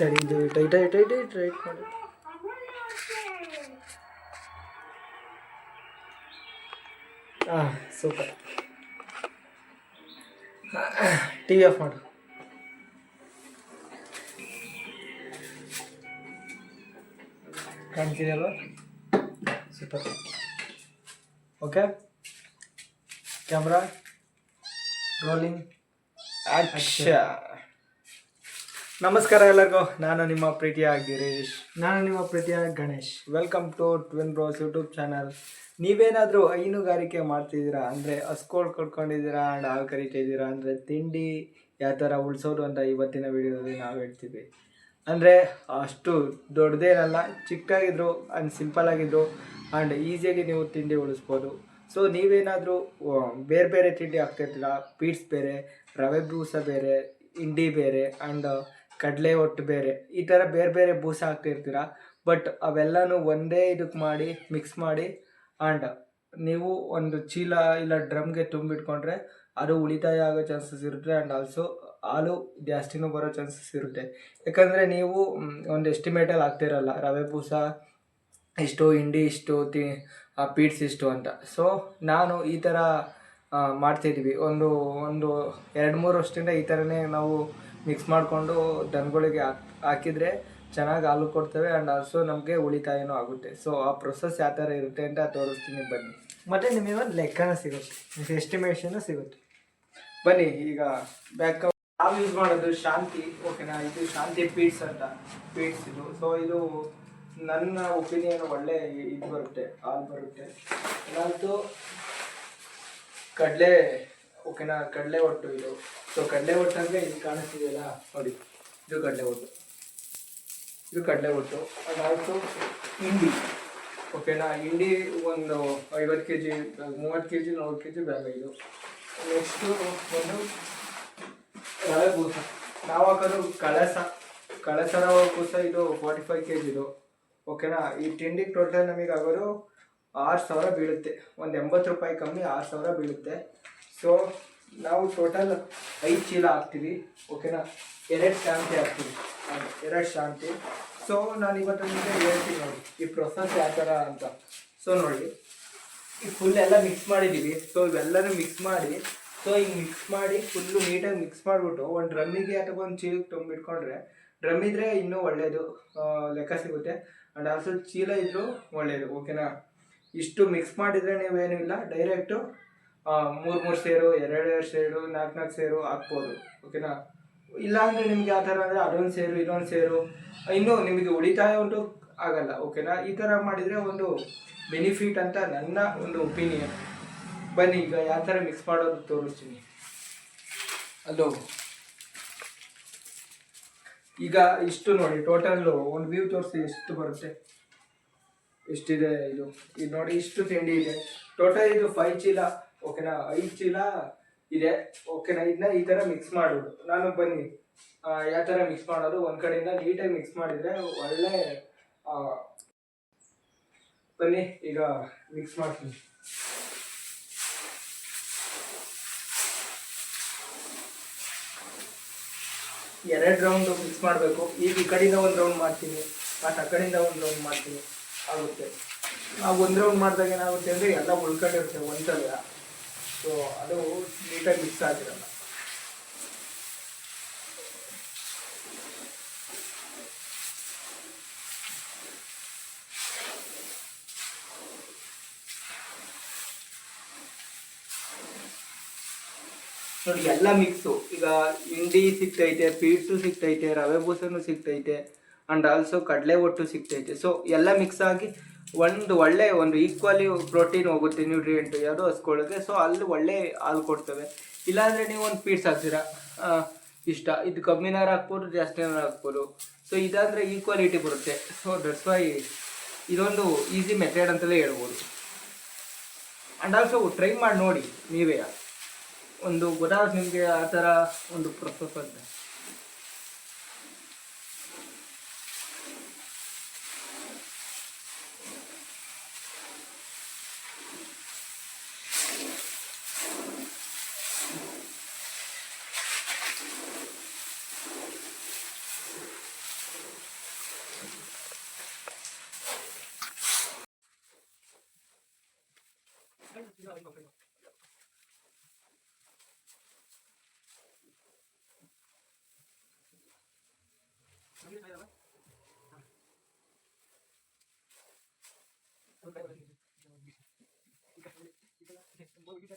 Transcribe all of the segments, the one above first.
ತಡಿ ತಡಿ ಇದು. Tight tight tight tight tight ಮಾಡಿ. ಹಾಂ ಸೂಪರ್ ಟಿ ವಿ ಆಫ್ ಮಾಡು. ಕಾಣ್ತಿದೆಯಲ್ವ? ಸೂಪರ್ ಓಕೆ ಕ್ಯಾಮ್ರಾ ರೋಲಿಂಗ್ ನಮಸ್ಕಾರ ಎಲ್ಲರಿಗೂ. ನಾನು ನಿಮ್ಮ ಪ್ರೀತಿಯ ಗಿರೀಶ್. ನಾನು ನಿಮ್ಮ ಪ್ರೀತಿಯ Ganesh. Welcome to twin bros YouTube channel ನೀವೇನಾದರೂ ಹೈನುಗಾರಿಕೆ ಮಾಡ್ತಿದ್ದೀರಾ? ಅಂದರೆ ಹಸ್ಕೋಳ್ ಕಟ್ಕೊಂಡಿದ್ದೀರಾ? ಆ್ಯಂಡ್ ಹಾಲು ಕರಿತಿದ್ದೀರಾ? ಅಂದರೆ ತಿಂಡಿ ಯಾವ ಥರ ಉಳಿಸೋದು ಅಂತ ಇವತ್ತಿನ ವಿಡಿಯೋದಲ್ಲಿ ನಾವು ಹೇಳ್ತೀವಿ. ಅಂದರೆ ಅಷ್ಟು ದೊಡ್ಡದೇನಲ್ಲ ಚಿಕ್ಕದಾಗಿದ್ರು ಆ್ಯಂಡ್ ಸಿಂಪಲ್ ಆಗಿದ್ರು ಆ್ಯಂಡ್ ಈಸಿಯಾಗಿ ನೀವು ತಿಂಡಿ ಉಳಿಸ್ಬೋದು. ಸೊ ನೀವೇನಾದರೂ ಬೇರೆ ಬೇರೆ ತಿಂಡಿ ಹಾಕ್ತಿರ್ತೀರ? ಪೀಟ್ಸ್ ಬೇರೆ ರವೆ ಬೂಸ ಬೇರೆ ಇಂಡಿ ಬೇರೆ ಆ್ಯಂಡ್ ಕಡಲೆ ಒಟ್ಟು ಬೇರೆ. ಈ ಥರ ಬೇರೆ ಬೇರೆ ಬೂಸ ಹಾಕ್ತಿರ್ತೀರ? ಬಟ್ ಅವೆಲ್ಲನೂ ಒಂದೇ ಇದಕ್ಕೆ ಮಾಡಿ ಮಿಕ್ಸ್ ಮಾಡಿ ಆ್ಯಂಡ್ ನೀವು ಒಂದು ಚೀಲ ಇಲ್ಲ ಡ್ರಮ್ಗೆ ತುಂಬಿಟ್ಕೊಂಡ್ರೆ ಅದು ಉಳಿತಾಯ ಆಗೋ ಚಾನ್ಸಸ್ ಇರುತ್ತೆ ಆ್ಯಂಡ್ ಆಲ್ಸೋ ಹಾಲು ಜಾಸ್ತಿನೂ ಬರೋ ಚಾನ್ಸಸ್ ಇರುತ್ತೆ. ಯಾಕಂದರೆ ನೀವು ಒಂದು ಎಸ್ಟಿಮೇಟಲ್ಲಿ ಹಾಕ್ತಿರಲ್ಲ, ರವೆ ಬೂಸ ಇಷ್ಟು, ಹಿಂಡಿ ಇಷ್ಟು, ತಿ ಪೀಟ್ಸ್ ಇಷ್ಟು ಅಂತ. ಸೊ ನಾನು ಈ ಥರ ಮಾಡ್ತಿದ್ವಿ. ಒಂದು ಒಂದು, ಎರಡು, ಮೂರು ವರ್ಷದಿಂದ ಈ ಥರನೇ ನಾವು ಮಿಕ್ಸ್ ಮಾಡಿಕೊಂಡು ದನಗಳಿಗೆ ಹಾಕಿದ್ರೆ ಹಾಕಿದರೆ ಚೆನ್ನಾಗಿ ಹಾಲು ಕೊಡ್ತವೆ ಆ್ಯಂಡ್ ಆಲ್ಸೋ ನಮಗೆ ಉಳಿತಾಯನೂ ಆಗುತ್ತೆ. ಸೊ ಆ ಪ್ರೊಸೆಸ್ ಯಾವ ಥರ ಇರುತ್ತೆ ಅಂತ ತೋರಿಸ್ತೀನಿ ಬನ್ನಿ. ಮತ್ತು ನಿಮಗೆ ಒಂದು ಲೆಕ್ಕನ ಸಿಗುತ್ತೆ. ಎಸ್ಟಿಮೇಷನ್ ಸಿಗುತ್ತೆ. ಬನ್ನಿ ಈಗ ಬ್ಯಾಕ್ ನಾವು ಯೂಸ್ ಮಾಡೋದು ಶಾಂತಿ ಓಕೆನಾ ಇದು ಶಾಂತಿ ಪೀಟ್ಸ್ ಅಂತ. ಪೀಟ್ಸ್ ಇದು. ಸೊ ಇದು ನನ್ನ ಒಪಿನಿಯನ್ ಒಳ್ಳೆ ಇದು ಬರುತ್ತೆ ಹಾಲು ಬರುತ್ತೆ. ಏನಂತೂ ಕಡಲೆ ಓಕೆನಾ? ಕಡಲೆ ಒಟ್ಟು ಇದು. ಸೊ ಕಡಲೆ ಒಟ್ಟು ಅಂದರೆ ಇದು ಕಾಣಿಸ್ತಿದೆಯಲ್ಲ, ನೋಡಿ. ಇದು ಕಡಲೆ ಒಟ್ಟು. ಇದು ಕಡಲೆ ಒಟ್ಟು. ಅದಾಯಿತು ಇಂಡಿ ಓಕೆನಾ? ಇಂಡಿ ಒಂದು ಐವತ್ತು ಕೆ ಜಿ ಮೂವತ್ತು ಕೆ ಜಿ ನಲ್ವತ್ತು ಕೆ ಜಿ ಬ್ಯಾಗ ಇದು. ನೆಕ್ಸ್ಟು ಒಂದು ಕಳೆ ಬೂಸ ನಾವು ಹಾಕೋದು ಕಳಸ. ಕಳಸ ರವೆ ಬೂಸ ಇದು ಫಾರ್ಟಿ ಫೈವ್ ಕೆ ಜಿದು ಓಕೆನಾ? ಈ ತಿಂಡಿ ಟೋಟಲ್ ನಮಗೆ ಆಗೋದು ಆರು ಸಾವಿರ ಬೀಳುತ್ತೆ. ಒಂದು ಎಂಬತ್ತು ರೂಪಾಯಿ ಕಮ್ಮಿ ಆರು ಸಾವಿರ ಬೀಳುತ್ತೆ. ಸೊ ನಾವು ಟೋಟಲ್ ಐದು ಚೀಲ ಹಾಕ್ತೀವಿ ಓಕೆನಾ ಎರಡು ಶಾಂತಿ ಹಾಕ್ತೀವಿ. ಎರಡು ಶಾಂತಿ. ಸೊ ನಾನು ಇವತ್ತು ನಿಮಗೆ ಹೇಳ್ತೀನಿ ನೋಡಿ, ಈ ಪ್ರೊಸೆಸ್ ಯಾವ ಥರ ಅಂತ. ಸೊ ನೋಡಿ, ಈ ಫುಲ್ ಎಲ್ಲ ಮಿಕ್ಸ್ ಮಾಡಿದ್ದೀವಿ. ಸೊ ಇವೆಲ್ಲನೂ ಮಿಕ್ಸ್ ಮಾಡಿ ಸೊ ಈಗ ಮಿಕ್ಸ್ ಮಾಡಿ ಫುಲ್ಲು ನೀಟಾಗಿ ಮಿಕ್ಸ್ ಮಾಡಿಬಿಟ್ಟು, ಒಂದು ಡ್ರಮ್ಮಿಗೆ ಅಥವಾ ಒಂದು ಚೀಲಕ್ಕೆ ತುಂಬಿಟ್ಕೊಂಡ್ರೆ, ಡ್ರಮ್ ಇದ್ದರೆ ಇನ್ನೂ ಒಳ್ಳೆಯದು ಲೆಕ್ಕ ಸಿಗುತ್ತೆ. ಆ್ಯಂಡ್ ಆಲ್ಸೋ ಚೀಲ ಇದ್ದರೂ ಒಳ್ಳೆಯದು ಓಕೆನಾ ಇಷ್ಟು ಮಿಕ್ಸ್ ಮಾಡಿದರೆ ನೀವೇನೂ ಇಲ್ಲ ಡೈರೆಕ್ಟು ಮೂರು ಮೂರು ಸೇರು ಎರಡೆರಡು ಸೇರು ನಾಲ್ಕು ನಾಲ್ಕು ಸೇರು ಹಾಕ್ಬೋದು ಓಕೆನಾ ಇಲ್ಲ ಅಂದರೆ ನಿಮ್ಗೆ ಯಾವ ಥರ ಅಂದರೆ ಅದೊಂದು ಸೇರು, ಇದೊಂದು ಸೇರು. ಇನ್ನೂ ನಿಮಗೆ ಉಳಿತಾಯ ಉಂಟು, ಆಗಲ್ಲ ಓಕೆನಾ ಈ ಥರ ಮಾಡಿದರೆ ಒಂದು ಬೆನಿಫಿಟ್ ಅಂತ ನನ್ನ ಒಂದು ಒಪಿನಿಯನ್ ಬನ್ನಿ, ಈಗ ಯಾವ ಥರ ಮಿಕ್ಸ್ ಮಾಡೋದು ತೋರಿಸ್ತೀನಿ. ಅಲ್ಲೋ ಈಗ ಇಷ್ಟು ನೋಡಿ ಟೋಟಲ್ ಒಂದು ವ್ಯೂ ತೋರಿಸಿ ಎಷ್ಟು ಬರುತ್ತೆ. ಎಷ್ಟಿದೆ ಇದು? ಇದು ನೋಡಿ, ಇಷ್ಟು ತಿಂಡಿ ಇದೆ. ಟೋಟಲ್ ಇದು ಫೈವ್ ಚೀಲ. ಓಕೆನಾ? ಐದು ಚೀಲ ಇದೆ. ಓಕೆನಾ? ಇದನ್ನ ಈ ಥರ ಮಿಕ್ಸ್ ಮಾಡೋದು. ನಾನು ಬನ್ನಿ. ಯಾವ ಥರ ಮಿಕ್ಸ್ ಮಾಡೋದು? ಒಂದು ಕಡೆಯಿಂದ ನೀಟಾಗಿ ಮಿಕ್ಸ್ ಮಾಡಿದರೆ ಒಳ್ಳೆ ಬನ್ನಿ, ಈಗ ಮಿಕ್ಸ್ ಮಾಡ್ತೀನಿ. ಎರಡು ರೌಂಡ್ ಮಿಕ್ಸ್ ಮಾಡಬೇಕು. ಈಗ ಈ ಕಡೆಯಿಂದ ಒಂದು ರೌಂಡ್ ಮಾಡ್ತೀನಿ. ಮತ್ತು ಆ ಕಡೆಯಿಂದ ಒಂದು ರೌಂಡ್ ಮಾಡ್ತೀನಿ. ಆಗುತ್ತೆ. ಆ ಒಂದು ರೌಂಡ್ ಮಾಡಿದಾಗ ಏನಾಗುತ್ತೆ ಅಂದರೆ ಎಲ್ಲ ಉಳ್ಕೊಂಡಿರುತ್ತೆ ಒಂದ್ಸಲ ಸೊ ಅದು ನೀಟಾಗಿ ಮಿಕ್ಸ್ ಆಗಿರಲ್ಲ. ನೋಡಿ, ಎಲ್ಲ ಮಿಕ್ಸು ಈಗ ಹಿಂಡಿ ಸಿಕ್ತೈತೆ ಪೀಟ್ಸು ಸಿಗ್ತೈತೆ, ರವೆ ಬೂಸನು ಸಿಗ್ತೈತೆ ಆ್ಯಂಡ್ ಆಲ್ಸೋ ಕಡಲೆ ಒಟ್ಟು ಸಿಗ್ತೈತೆ. ಸೊ ಎಲ್ಲ ಮಿಕ್ಸ್ ಆಗಿ ಒಂದು ಒಳ್ಳೆ ಒಂದು ಈಕ್ವಲಿ ಪ್ರೋಟೀನ್ ಹೋಗುತ್ತೆ ನ್ಯೂಟ್ರಿಯೆಂಟ್ ಯಾವುದು ಹಸ್ಕೊಳ್ಳೋಕ್ಕೆ ಸೊ ಅಲ್ಲಿ ಒಳ್ಳೆ ಹಾಲು ಕೊಡ್ತವೆ. ಇಲ್ಲಾಂದರೆ ನೀವು ಒಂದು ಪೀಟ್ಸ್ ಹಾಕ್ತೀರಾ? ಇಷ್ಟ. ಇದು ಕಮ್ಮಿನಾರು ಹಾಕ್ಬೋದು ಜಾಸ್ತಿನಾರು ಹಾಕ್ಬೋದು. ಸೊ ಇದಾದರೆ ಈಕ್ವಾಲಿಟಿ ಬರುತ್ತೆ. ಸೊ ದಟ್ಸ್ ವೈ ಇದೊಂದು ಈಸಿ ಮೆಥಡ್ ಅಂತಲೇ ಹೇಳ್ಬೋದು. ಆ್ಯಂಡ್ ಆಲ್ಸೋ ಟ್ರೈ ಮಾಡಿ ನೋಡಿ, ನೀವೇ. ಒಂದು ಗೊತ್ತಾಗುತ್ತೆ ನಿಮಗೆ ಆ ಥರ ಒಂದು ಪ್ರೊಸೆಸ್ ಅಂತ. Tunggu, kita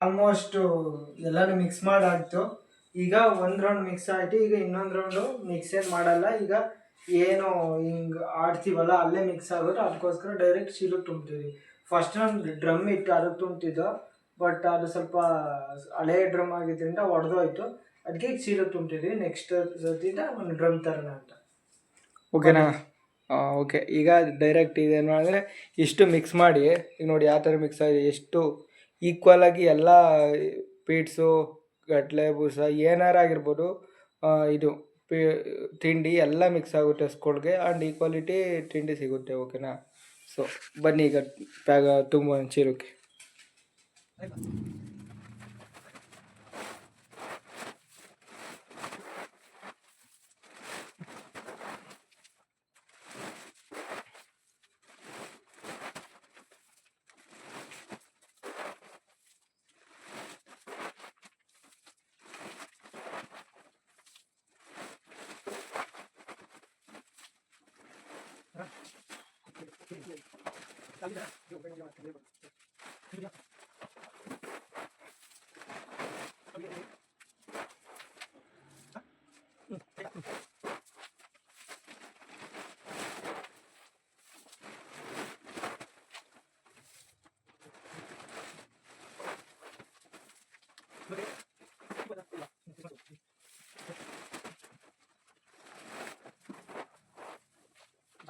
ಆಲ್ಮೋಸ್ಟ್ ಎಲ್ಲಾನು ಮಿಕ್ಸ್ ಮಾಡಾಗ್ತು ಈಗ ಒಂದು ರೌಂಡ್ ಮಿಕ್ಸ್ ಆಯಿತು ಈಗ ಇನ್ನೊಂದು ರೌಂಡು ಮಿಕ್ಸ್ ಏನ್ ಮಾಡಲ್ಲ. ಈಗ ಏನು ಹಿಂಗ್ ಆಡ್ತೀವಲ್ಲ, ಅಲ್ಲೇ ಮಿಕ್ಸ್ ಆಗುತ್ತೆ ಅದಕ್ಕೋಸ್ಕರ ಡೈರೆಕ್ಟ್ ಚೀಲಕ್ಕೆ ತುಂಬ್ತೀವಿ ಫಸ್ಟ್ ಒಂದು ಡ್ರಮ್ ಇತ್ತು ಅದಕ್ಕೆ ತುಂಬ್ತಿದ್ದೋ ಬಟ್ ಅದು ಸ್ವಲ್ಪ ಹಳೆ ಡ್ರಮ್ ಆಗಿದ್ದರಿಂದ ಒಡೆದೋಯ್ತು. ಅದಕ್ಕೆ ಈಗ ಚೀಲಕ್ಕೆ ತುಂಬ್ತಿದ್ವಿ ನೆಕ್ಸ್ಟ್ ಸತಿಂದ ಒಂದು ಡ್ರಮ್ ತರೋಣ ಅಂತ. ಓಕೆನಾ ಓಕೆ ಈಗ ಡೈರೆಕ್ಟ್ ಇದೇನು ಅಂದರೆ ಇಷ್ಟು ಮಿಕ್ಸ್ ಮಾಡಿ, ಈಗ ನೋಡಿ ಯಾವ ಥರ ಮಿಕ್ಸ್ ಆಗಿದೆ, ಎಷ್ಟು ಈಕ್ವಲ್ ಆಗಿ ಎಲ್ಲ ಪೀಟ್ಸು ಗಟ್ಲೆ, ಬೂಸ ಏನಾರು ಆಗಿರ್ಬೋದು ಇದು. ತಿಂಡಿ ಎಲ್ಲ ಮಿಕ್ಸ್ ಆಗುತ್ತೆ ಸ್ಕೂಲ್ಗೆ ಆ್ಯಂಡ್ ಈಕ್ವಾಲಿಟಿ ತಿಂಡಿ ಸಿಗುತ್ತೆ ಓಕೆನಾ ಸೊ ಬನ್ನಿ ಈಗ ಪ್ಯಾಗ ತುಂಬ ಚೀಲಕ್ಕೆ. Yeah.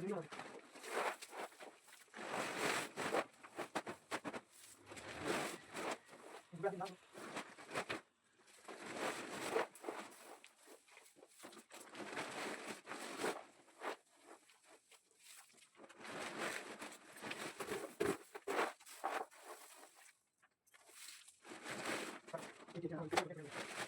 đều dưới rồi. Mình ra thì nó Thank you.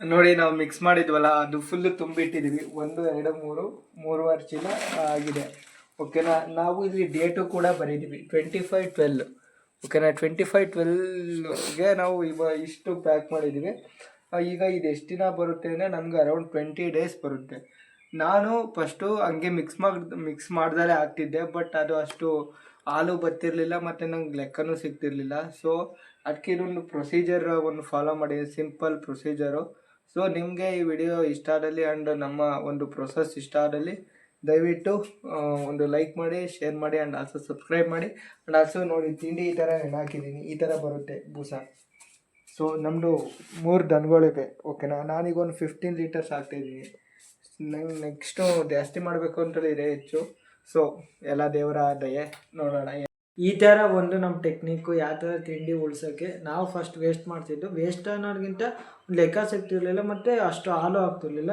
ನೋಡಿ, ನಾವು ಮಿಕ್ಸ್ ಮಾಡಿದ್ವಲ್ಲ, ಅದು ಫುಲ್ಲು ತುಂಬಿಟ್ಟಿದ್ದೀವಿ ಒಂದು, ಎರಡು, ಮೂರು, ಮೂರುವರೆ ಚೀಲ ಆಗಿದೆ. ಓಕೆನಾ ನಾವು ಇಲ್ಲಿ ಡೇಟು ಕೂಡ ಬರೀತೀವಿ ಟ್ವೆಂಟಿ ಫೈವ್ ಟ್ವೆಲ್ ಓಕೆನಾ ಟ್ವೆಂಟಿ ಫೈವ್ ಟ್ವೆಲ್ಗೆ ನಾವು ಇವ ಇಷ್ಟು ಪ್ಯಾಕ್ ಮಾಡಿದ್ದೀವಿ ಈಗ ಇದು ಎಷ್ಟು ದಿನ ಬರುತ್ತೆ ಅಂದರೆ ನಮ್ಗೆ ಅರೌಂಡ್ ಟ್ವೆಂಟಿ ಡೇಸ್ ಬರುತ್ತೆ. ನಾನು ಫಸ್ಟು ಹಂಗೆ ಮಿಕ್ಸ್ ಮಾಡಿ ಮಿಕ್ಸ್ ಮಾಡ್ದಲೇ ಆಗ್ತಿದ್ದೆ ಬಟ್ ಅದು ಅಷ್ಟು ಹಾಲು ಬತ್ತಿರಲಿಲ್ಲ ಮತ್ತು ನಂಗೆ ಲೆಕ್ಕನೂ ಸಿಗ್ತಿರಲಿಲ್ಲ. ಸೊ ಅದಕ್ಕೆ ಇದೊಂದು ಪ್ರೊಸೀಜರ್ ಒಂದು ಫಾಲೋ ಮಾಡಿ ಸಿಂಪಲ್ ಪ್ರೊಸೀಜರು ಸೊ ನಿಮಗೆ ಈ ವಿಡಿಯೋ ಇಷ್ಟ ಆದಲ್ಲಿ ಆ್ಯಂಡ್ ನಮ್ಮ ಒಂದು ಪ್ರೊಸೆಸ್ ಇಷ್ಟ ಆದಲ್ಲಿ ದಯವಿಟ್ಟು ಒಂದು ಲೈಕ್ ಮಾಡಿ ಶೇರ್ ಮಾಡಿ ಆ್ಯಂಡ್ ಆಲ್ಸೋ ಸಬ್ಸ್ಕ್ರೈಬ್ ಮಾಡಿ. ಆ್ಯಂಡ್ ಆಲ್ಸೋ ನೋಡಿ, ತಿಂಡಿ ಈ ಥರ ಹಾಕಿದ್ದೀನಿ. ಈ ಥರ ಬರುತ್ತೆ ಬೂಸ. ಸೊ ನಮ್ಮದು ಮೂರು ದನಗಳಿವೆ ಓಕೆನಾ ನಾನೀಗ ಒಂದು ಫಿಫ್ಟೀನ್ ಲೀಟರ್ಸ್ ಹಾಕ್ತಾಯಿದ್ದೀನಿ ನಂಗೆ ನೆಕ್ಸ್ಟು ಜಾಸ್ತಿ ಮಾಡಬೇಕು ಅಂತೇಳಿ ಇದೆ ಹೆಚ್ಚು. ಸೊ ಎಲ್ಲ ದೇವರ ದಯೆ ನೋಡೋಣ. ಈ ಥರ ಒಂದು ನಮ್ಮ ಟೆಕ್ನಿಕ್ಕು ಯಾವ ಥರ ತಿಂಡಿ ಉಳ್ಸೋಕ್ಕೆ ನಾವು ಫಸ್ಟ್ ವೇಸ್ಟ್ ಮಾಡ್ತಿದ್ದು. ವೇಸ್ಟ್ ಅನ್ನೋದ್ಗಿಂತ ಒಂದು ಲೆಕ್ಕ ಸಿಗ್ತಿರ್ಲಿಲ್ಲ ಮತ್ತು ಅಷ್ಟು ಹಾಲು ಆಗ್ತಿರ್ಲಿಲ್ಲ.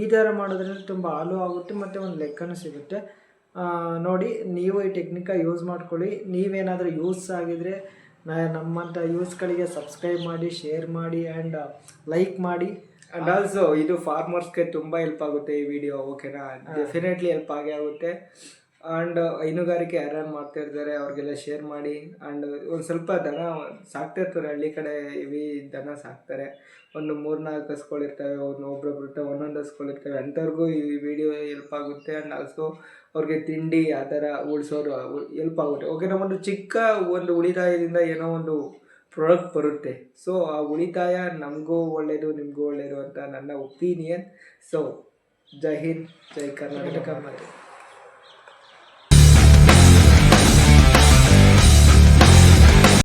ಈ ಥರ ಮಾಡೋದ್ರಿಂದ ತುಂಬ ಹಾಲು ಆಗುತ್ತೆ ಮತ್ತು ಒಂದು ಲೆಕ್ಕನೂ ಸಿಗುತ್ತೆ. ನೋಡಿ ನೀವು ಈ ಟೆಕ್ನಿಕ ಯೂಸ್ ಮಾಡ್ಕೊಳ್ಳಿ. ನೀವೇನಾದರೂ ಯೂಸ್ ಆಗಿದರೆ ನಮ್ಮಂಥ ಯೂಸ್ಗಳಿಗೆ ಸಬ್ಸ್ಕ್ರೈಬ್ ಮಾಡಿ ಶೇರ್ ಮಾಡಿ ಆ್ಯಂಡ್ ಲೈಕ್ ಮಾಡಿ. ಆ್ಯಂಡ್ ಆಲ್ಸೋ ಇದು ಫಾರ್ಮರ್ಸ್ಗೆ ತುಂಬ ಹೆಲ್ಪ್ ಆಗುತ್ತೆ ಈ ವಿಡಿಯೋ ಓಕೆನಾ ಡೆಫಿನೆಟ್ಲಿ ಹೆಲ್ಪ್ ಆಗೇ ಆಗುತ್ತೆ. ಆ್ಯಂಡ್ ಹೈನುಗಾರಿಕೆ ಯಾರ್ಯಾರು ಮಾಡ್ತಾ ಇರ್ತಾರೆ ಅವ್ರಿಗೆಲ್ಲ ಶೇರ್ ಮಾಡಿ. ಆ್ಯಂಡ್ ಒಂದು ಸ್ವಲ್ಪ ದನ ಸಾಕ್ತಿರ್ತಾರೆ ಹಳ್ಳಿ ಕಡೆ ಇವಿ ದನ ಸಾಕ್ತಾರೆ. ಒಂದು ಮೂರು ನಾಲ್ಕು ಹಸ್ಗಳಿರ್ತವೆ ಒಂದು ಒಬ್ರೊಬ್ರು ಇರ್ತವೆ. ಒಂದೊಂದು ಹಸ್ಗಳಿರ್ತವೆ ಅಂಥವ್ರಿಗೂ ಈ ವಿಡಿಯೋ ಹೆಲ್ಪ್ ಆಗುತ್ತೆ. ಆ್ಯಂಡ್ ಆಲ್ಸೋ ಅವ್ರಿಗೆ ತಿಂಡಿ ಆ ಥರ ಉಳಿಸೋರು ಹೆಲ್ಪ್ ಆಗುತ್ತೆ. ಓಕೆ ಒಂದು ಚಿಕ್ಕ ಒಂದು ಉಳಿತಾಯದಿಂದ ಏನೋ ಒಂದು ಪ್ರಾಡಕ್ಟ್ ಬರುತ್ತೆ. ಸೊ ಆ ಉಳಿತಾಯ ನಮಗೂ ಒಳ್ಳೆಯದು ನಿಮಗೂ ಒಳ್ಳೆಯದು ಅಂತ ನನ್ನ ಒಪಿನಿಯನ್ ಸೊ ಜೈ ಹಿಂದ್, ಜೈ ಕರ್ನಾಟಕ ಮಾತೆ